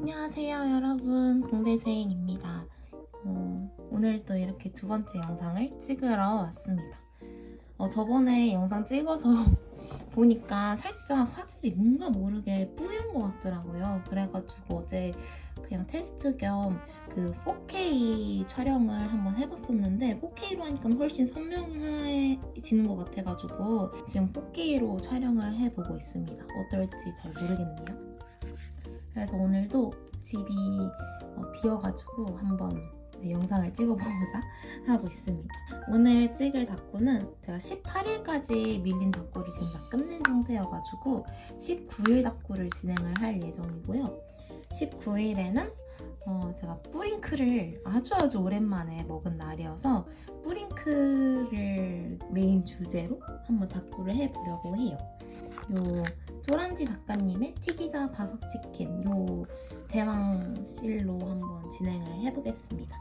안녕하세요 여러분. 공대생입니다. 어, 오늘도 이렇게 두 번째 영상을 찍으러 왔습니다. 어, 저번에 영상 찍어서 보니까 살짝 화질이 뭔가 모르게 뿌연 것 같더라고요. 그래가지고 어제 그냥 테스트 겸 그 4K 촬영을 한번 해봤었는데 4K로 하니까 훨씬 선명해지는 것 같아가지고 지금 4K로 촬영을 해보고 있습니다. 어떨지 잘 모르겠네요 그래서 오늘도 집이 어, 비어가지고 한번 네, 영상을 찍어보고자 하고 있습니다. 오늘 찍을 닭구는 제가 18일까지 밀린 닭구를 지금 다 끝낸 상태여가지고 19일 닭구를 진행을 할 예정이고요. 19일에는 어, 제가 뿌링클을 아주 아주 오랜만에 먹은 날이어서 뿌링클을 메인 주제로 한번 닭구를 해보려고 해요. 요 조람지 작가님의 튀기자 바삭치킨 요 대왕실로 한번 진행을 해보겠습니다.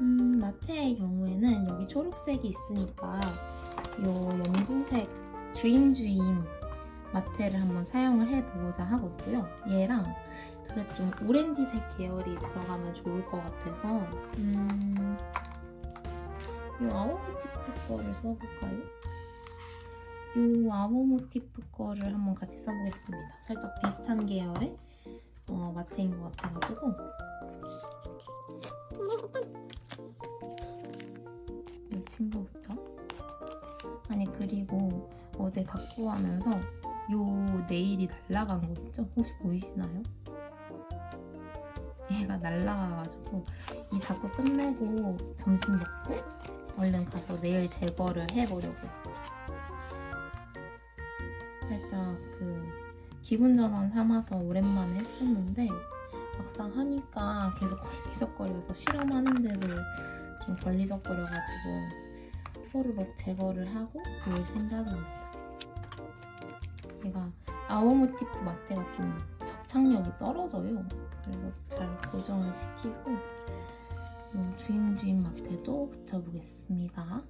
음, 마테의 경우에는 여기 초록색이 있으니까 요 연두색 주임주임 마테를 한번 사용을 해보고자 하고 있고요. 얘랑 그래도 좀 오렌지색 계열이 들어가면 좋을 것 같아서 음, 요 아오모티프 거를 써볼까요? 요 아모모티프 거를 한번 같이 써보겠습니다. 살짝 비슷한 계열의 어, 마테인 것 같아가지고 이 친구부터 아니 그리고 어제 닦고 하면서 요 네일이 날라간 거 있죠? 혹시 보이시나요? 얘가 날라가가지고 이 닦고 끝내고 점심 먹고 얼른 가서 네일 제거를 해보려고요. 살짝 그 기분 전환 삼아서 오랜만에 했었는데 막상 하니까 계속 걸리적거려서 실험하는데도 좀 걸리적거려가지고 호루록 제거를 하고 볼 생각입니다. 얘가 아오모티프 마테가 좀 접착력이 떨어져요. 그래서 잘 고정을 시키고 요 주임주임 마테도 붙여보겠습니다.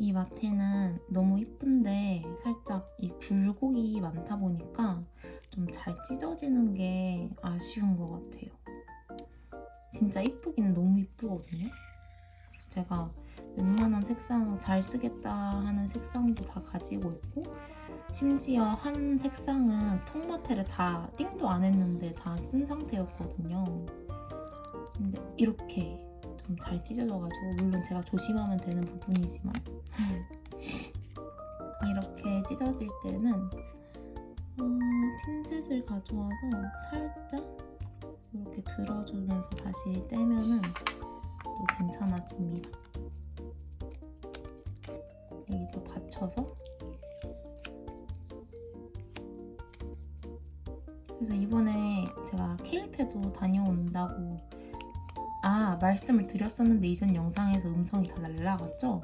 이 마테는 너무 이쁜데 살짝 이 굴곡이 많다 보니까 좀 잘 찢어지는 게 아쉬운 것 같아요. 진짜 이쁘기는 너무 이쁘거든요. 제가 웬만한 색상 잘 쓰겠다 하는 색상도 다 가지고 있고 심지어 한 색상은 톤마테를 다 띵도 안 했는데 다 쓴 상태였거든요. 근데 이렇게 좀 잘 찢어져가지고 물론 제가 조심하면 되는 부분이지만 이렇게 찢어질 때는 어, 핀셋을 가져와서 살짝 이렇게 들어주면서 다시 떼면은 또 괜찮아집니다. 받쳐서 그래서 이번에 제가 케일패도 다녀온다고 아 말씀을 드렸었는데 이전 영상에서 음성이 다 날라갔죠?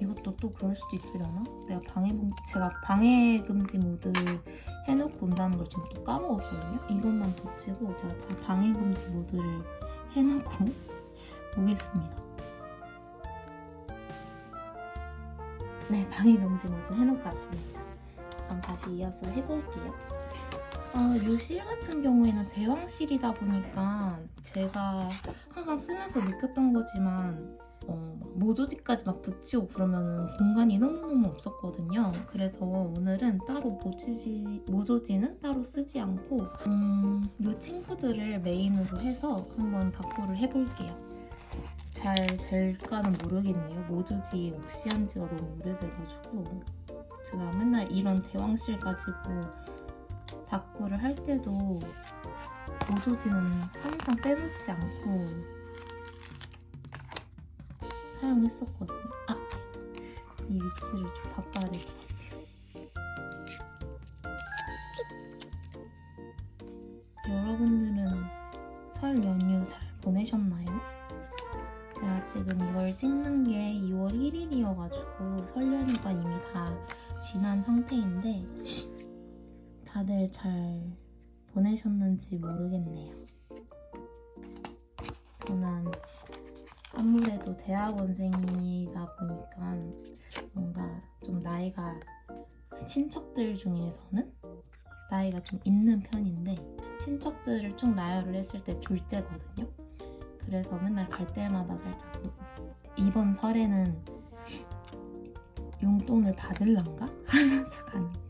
이것도 또 그럴 수도 있으려나? 내가 방해 제가 방해 금지 모드 해놓고 온다는 걸 지금 또 까먹었거든요. 이것만 붙이고 제가 다 방해 금지 모드를 해놓고 오겠습니다. 네, 방해 금지 모드 해놓고 왔습니다. 그럼 다시 이어서 해볼게요. 아, 요실 같은 경우에는 대왕실이다 보니까 제가 항상 쓰면서 느꼈던 거지만 어, 막 모조지까지 막 붙이고 그러면은 공간이 너무너무 없었거든요. 그래서 오늘은 따로 모조지, 모조지는 따로 쓰지 않고 음, 이 친구들을 메인으로 해서 한번 닭구를 해볼게요. 잘 될까는 모르겠네요. 모조지 없이 한 지가 너무 오래돼가지고 제가 맨날 이런 대왕실 가지고 닭구를 할 때도 모조지는 항상 빼놓지 않고 사용했었거든요. 아, 이 위치를 좀 바꿔야 될 걸 찍는 게 2월 1일이어가지고 설 연휴가 이미 다 지난 상태인데 다들 잘 보내셨는지 모르겠네요. 저는 아무래도 대학원생이다 보니까 뭔가 좀 나이가 친척들 중에서는 나이가 좀 있는 편인데 친척들을 쭉 나열을 했을 때 둘째거든요. 그래서 맨날 갈 때마다 살짝 이번 설에는 용돈을 받을란가 하면서 갔는데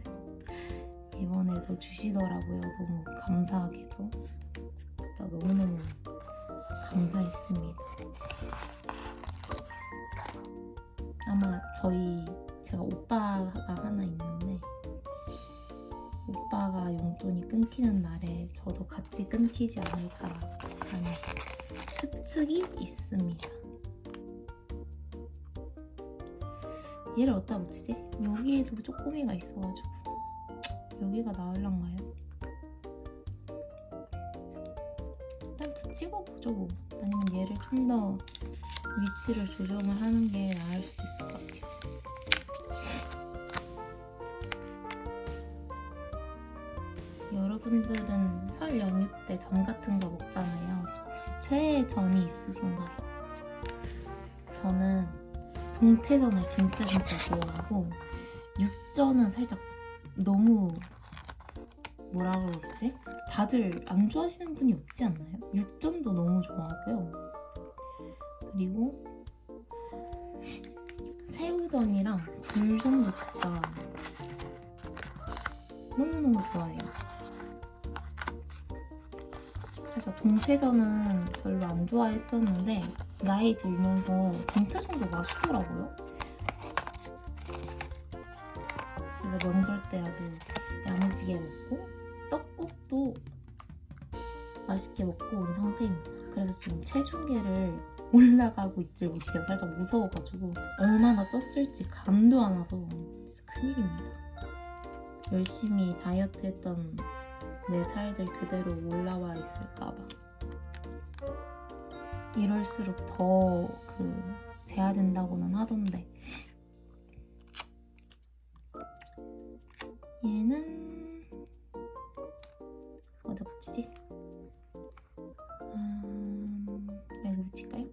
이번에도 주시더라고요. 너무 감사하게도 진짜 너무너무 감사했습니다. 아마 저희 제가 오빠가 하나 있는데 오빠가 용돈이 끊기는 날에 저도 같이 끊기지 않을까라는 추측이 있습니다. 얘를 어디다 붙이지? 여기에도 쪼꼬미가 있어가지고 여기가 나을란가요? 일단 붙이고 보죠 뭐 아니면 얘를 좀 더 위치를 조정을 하는 게 나을 수도 있을 것 같아요 여러분들은 설 연휴 때 전 같은 거 먹잖아요 혹시 최애 전이 있으신가요? 저는 동태전을 진짜 진짜 좋아하고 육전은 살짝 너무 뭐라 그러지? 다들 안 좋아하시는 분이 없지 않나요? 육전도 너무 좋아하고요. 그리고 새우전이랑 굴전도 진짜 너무너무 좋아해요. 그래서 동태전은 별로 안 좋아했었는데 나이 들면서 동태전도 맛있더라고요. 그래서 명절 때 아주 야무지게 먹고 떡국도 맛있게 먹고 온 상태입니다. 그래서 지금 체중계를 올라가고 있질 못해요. 살짝 무서워가지고 얼마나 쪘을지 감도 안 와서 진짜 큰일입니다. 열심히 다이어트 했던 내 살들 그대로 올라와 있을까봐 이럴수록 더그 제한된다고는 하던데 얘는 어디다 붙이지? 음, 여기 붙일까요?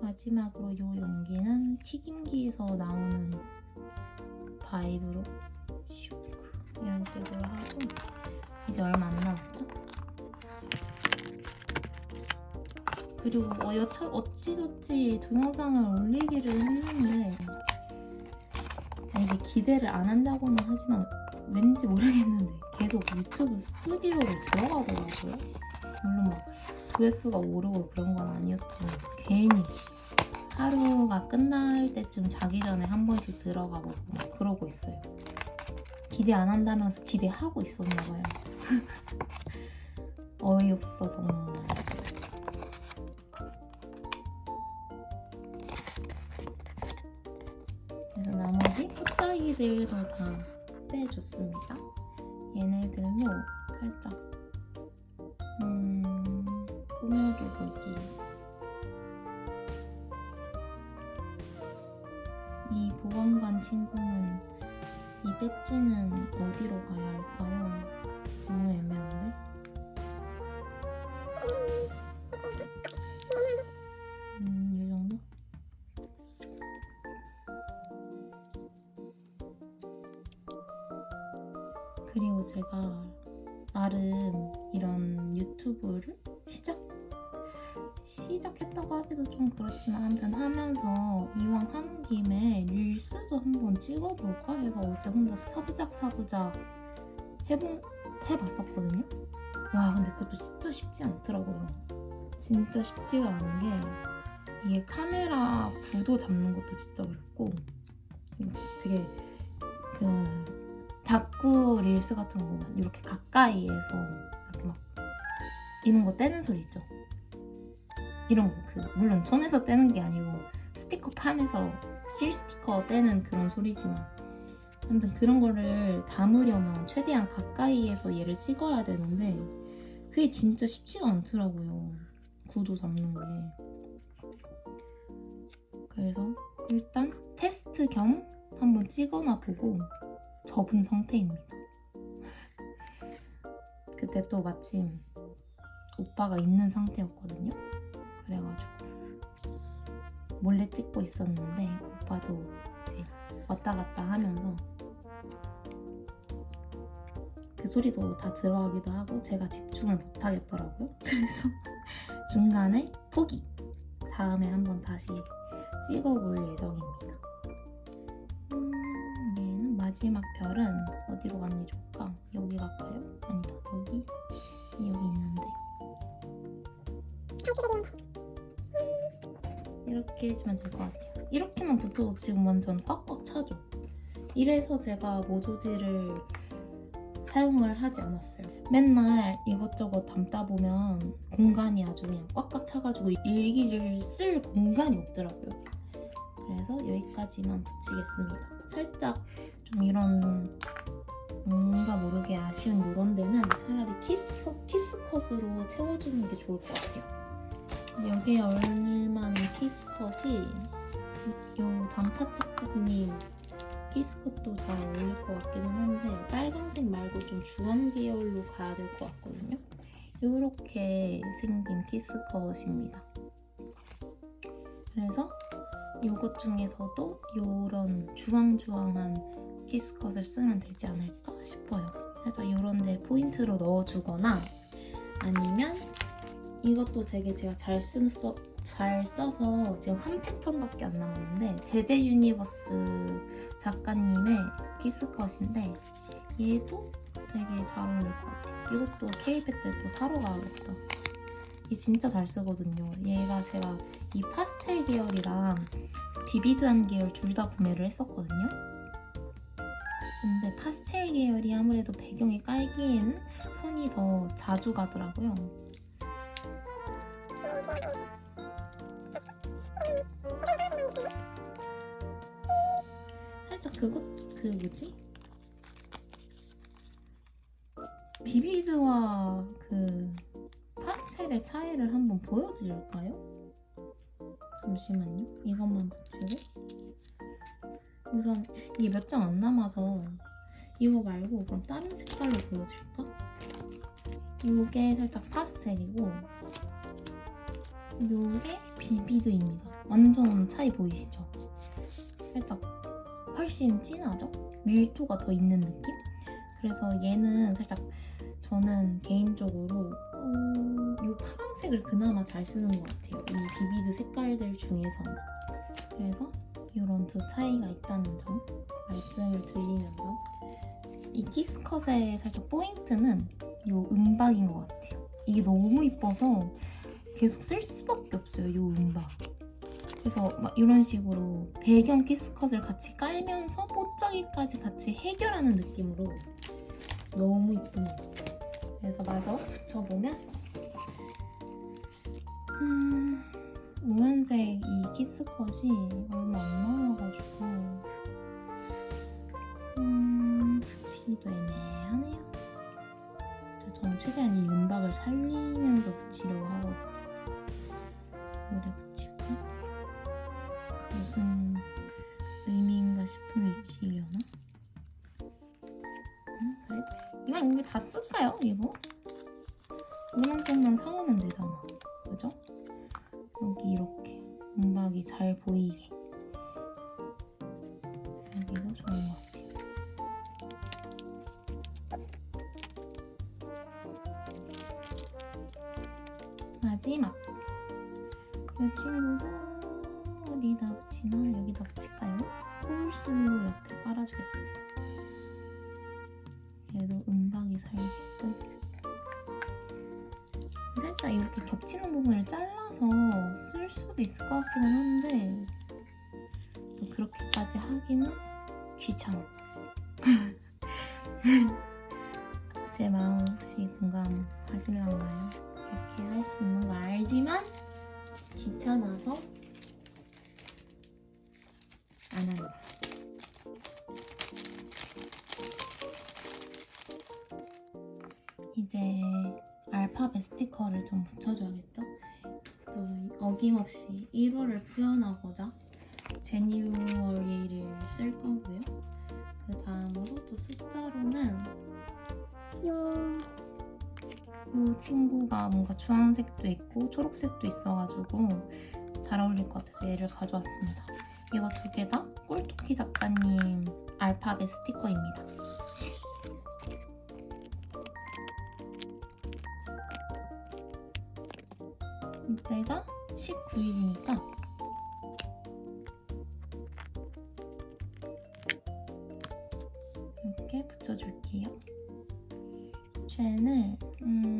마지막으로 이 용기는 튀김기에서 나오는 바이브로 슉 이런 식으로 하고 이제 얼마 안 남았죠? 그리고 어, 여차, 어찌저찌 동영상을 올리기를 했는데 아, 이게 기대를 안 한다고는 하지만 왠지 모르겠는데 계속 유튜브 스튜디오를 들어가더라고요. 물론 막 조회수가 오르고 그런 건 아니었지만 괜히 하루가 끝날 때쯤 자기 전에 한 번씩 들어가 보고 막 그러고 있어요. 기대 안 한다면서 기대하고 있었나 봐요. 어이없어 정말. 콧자기들도 다 떼줬습니다. 얘네들로 살짝 음, 꾸며줘 볼게요. 이 보안관 친구는 이 배지는 어디로 가야 할까요? 제가 나름 이런 유튜브를 시작 시작했다고 하기도 좀 그렇지만 아무튼 하면서 이왕 하는 김에 릴스도 한번 찍어볼까 해서 어제 혼자 사부작 사부작 해본 해봤었거든요. 와 근데 그것도 진짜 쉽지 않더라고요. 진짜 쉽지가 않은 게 이게 카메라 구도 잡는 것도 진짜 어렵고 되게 그 다꾸 릴스 같은 거 이렇게 가까이에서 이렇게 막 이런 거 떼는 소리 있죠. 이런 거 그 물론 손에서 떼는 게 아니고 스티커 판에서 실 스티커 떼는 그런 소리지만 아무튼 그런 거를 담으려면 최대한 가까이에서 얘를 찍어야 되는데 그게 진짜 쉽지가 않더라고요. 구도 잡는 게. 그래서 일단 테스트 겸 한번 찍어놔 보고 접은 상태입니다. 그때 또 마침 오빠가 있는 상태였거든요. 그래가지고 몰래 찍고 있었는데 오빠도 이제 왔다 갔다 하면서 그 소리도 다 들어가기도 하고 제가 집중을 못 하겠더라고요. 그래서 중간에 포기. 다음에 한번 다시 찍어볼 예정입니다. 음, 마지막 별은 어디로 가는 게 좋을까? 여기 갈까요? 아니다, 여기 여기 있는데 이렇게 해주면 될 것 같아요. 이렇게만 붙어도 지금 완전 꽉꽉 차죠. 이래서 제가 모조지를 사용을 하지 않았어요. 맨날 이것저것 담다 보면 공간이 아주 그냥 꽉꽉 차가지고 일기를 쓸 공간이 없더라고요. 그래서 여기까지만 붙이겠습니다. 살짝 좀 이런 뭔가 모르게 아쉬운 이런 데는 차라리 키스컷, 키스 컷으로 채워주는 게 좋을 것 같아요. 여기에 어울릴만한 키스 컷이 이 단팥 작가님 키스 컷도 잘 어울릴 것 같기는 한데 빨간색 말고 좀 주황 계열로 가야 될 것 같거든요. 이렇게 생긴 키스 컷입니다. 그래서 이것 중에서도 이런 주황주황한 키스컷을 쓰면 되지 않을까 싶어요. 그래서 이런 데 포인트로 넣어주거나 아니면 이것도 되게 제가 잘, 쓴, 써, 잘 써서 지금 한 패턴밖에 안 남았는데 제제 유니버스 작가님의 키스컷인데 얘도 되게 잘 어울릴 것 같아요. 이것도 K백 때또 사러 가야겠다. 얘 진짜 잘 쓰거든요. 얘가 제가 이 파스텔 계열이랑 비비드한 계열 둘 다 구매를 했었거든요. 근데 파스텔 계열이 아무래도 배경에 깔기에는 손이 더 자주 가더라고요. 살짝 그것 그 뭐지? 비비드와 그 파스텔의 차이를 한번 보여드릴까요? 잠시만요. 이것만 붙이고 우선 이게 몇 장 안 남아서 이거 말고 그럼 다른 색깔로 보여드릴까? 이게 살짝 파스텔이고 이게 비비드입니다. 완전 차이 보이시죠? 살짝 훨씬 진하죠? 밀도가 더 있는 느낌? 그래서 얘는 살짝 저는 개인적으로 어, 이 파란색을 그나마 잘 쓰는 것 같아요. 이 비비드 색깔들 중에서는. 그래서 이런 두 차이가 있다는 점 말씀을 드리면서 이 키스컷의 살짝 포인트는 이 은박인 것 같아요. 이게 너무 이뻐서 계속 쓸 수밖에 없어요. 이 은박. 그래서 막 이런 식으로 배경 키스컷을 같이 깔면서 뽀짝이까지 같이 해결하는 느낌으로 너무 이쁩니다. 그래서 마저 붙여보면 음, 노란색 이 키스컷이 얼마 안 나와가지고 음, 붙이기도 애매하네요. 저는 최대한 이 은박을 살리면서 붙이려고 하거든요. 오래 붙이고 무슨 의미인가 싶은 위치려나? 음, 그래도 이만 여기 다 쓸까요? 이거? 이만큼만 사오면 되잖아. 잘 보이게 살짝 이렇게 겹치는 부분을 잘라서 쓸 수도 있을 것 같기는 한데 또 그렇게까지 하기는 귀찮아. 제 마음 혹시 공감하실런가요? 그렇게 할 수 있는 걸 알지만 귀찮아서 좀 붙여줘야겠죠? 또 어김없이 1월을 표현하고자 제니얼 예를 쓸 거고요. 그 다음으로 또 숫자로는 요, 요 친구가 뭔가 주황색도 있고 초록색도 있어가지고 잘 어울릴 것 같아서 얘를 가져왔습니다. 이거 두 개 다 꿀토끼 작가님 알파벳 스티커입니다. 날짜가 19일이니까 이렇게 붙여줄게요. 펜을 음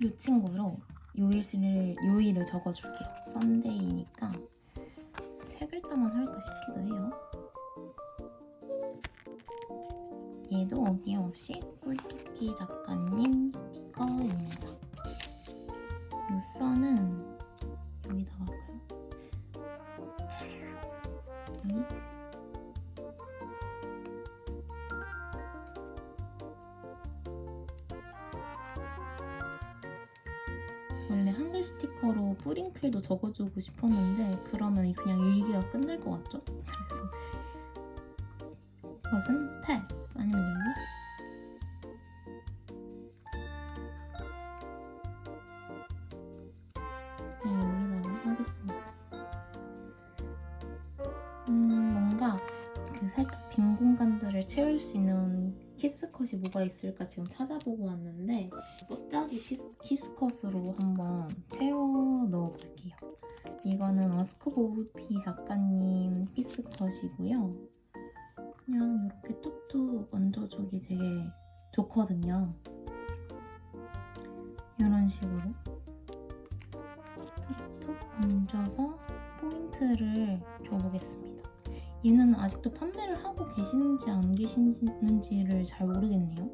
이 친구로 요일을 요일을 적어줄게요. 썬데이니까 세 글자만 할까 싶기도 해요. 얘도 어김없이 꿀토끼 작가님 스티커입니다. 요 써는 적어주고 싶었는데 그러면 그냥 일기가 끝날 것 같죠? 그래서 이것은 패스 아니면 여기? 네, 여기다가 하겠습니다. 음, 뭔가 그 살짝 빈 공간들을 채울 수 있는 키스컷이 뭐가 있을까 지금 찾아보고 왔는데 뽀짝이 키스, 키스 컷으로 한번 채워 넣어볼게요. 이거는 어스쿠보비 작가님 키스컷이고요. 그냥 이렇게 뚝뚝 얹어주기 되게 좋거든요. 이런 식으로 툭툭 얹어서 포인트를 줘보겠습니다. 얘는 아직도 판매를 하고 계시는지 안 계시는지를 잘 모르겠네요.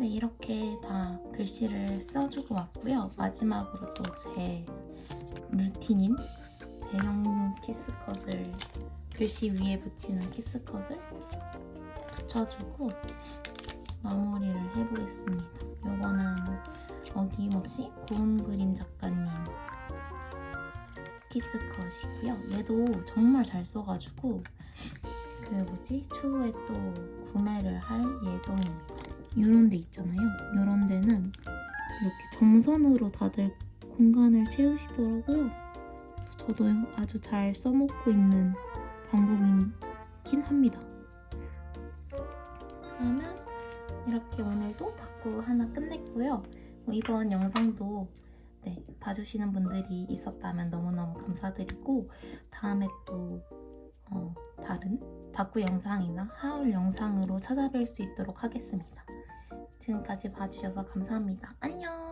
네, 이렇게 다 글씨를 써주고 왔고요. 마지막으로 또 제 루틴인 배경 키스컷을 글씨 위에 붙이는 키스컷을 붙여주고 마무리를 해보겠습니다. 요거는 어김없이 구운 그림 작가님 키스컷이고요. 얘도 정말 잘 써가지고 그 뭐지 추후에 또 구매를 할 예정입니다. 이런 데 있잖아요. 이런 데는 이렇게 점선으로 다들 공간을 채우시더라고요. 저도 아주 잘 써먹고 있는 방법이긴 합니다. 그러면 이렇게 오늘도 다꾸 하나 끝냈고요. 뭐 이번 영상도 네, 봐주시는 분들이 있었다면 너무너무 감사드리고 다음에 또 어, 다른 다꾸 영상이나 하울 영상으로 찾아뵐 수 있도록 하겠습니다. 지금까지 봐주셔서 감사합니다. 안녕!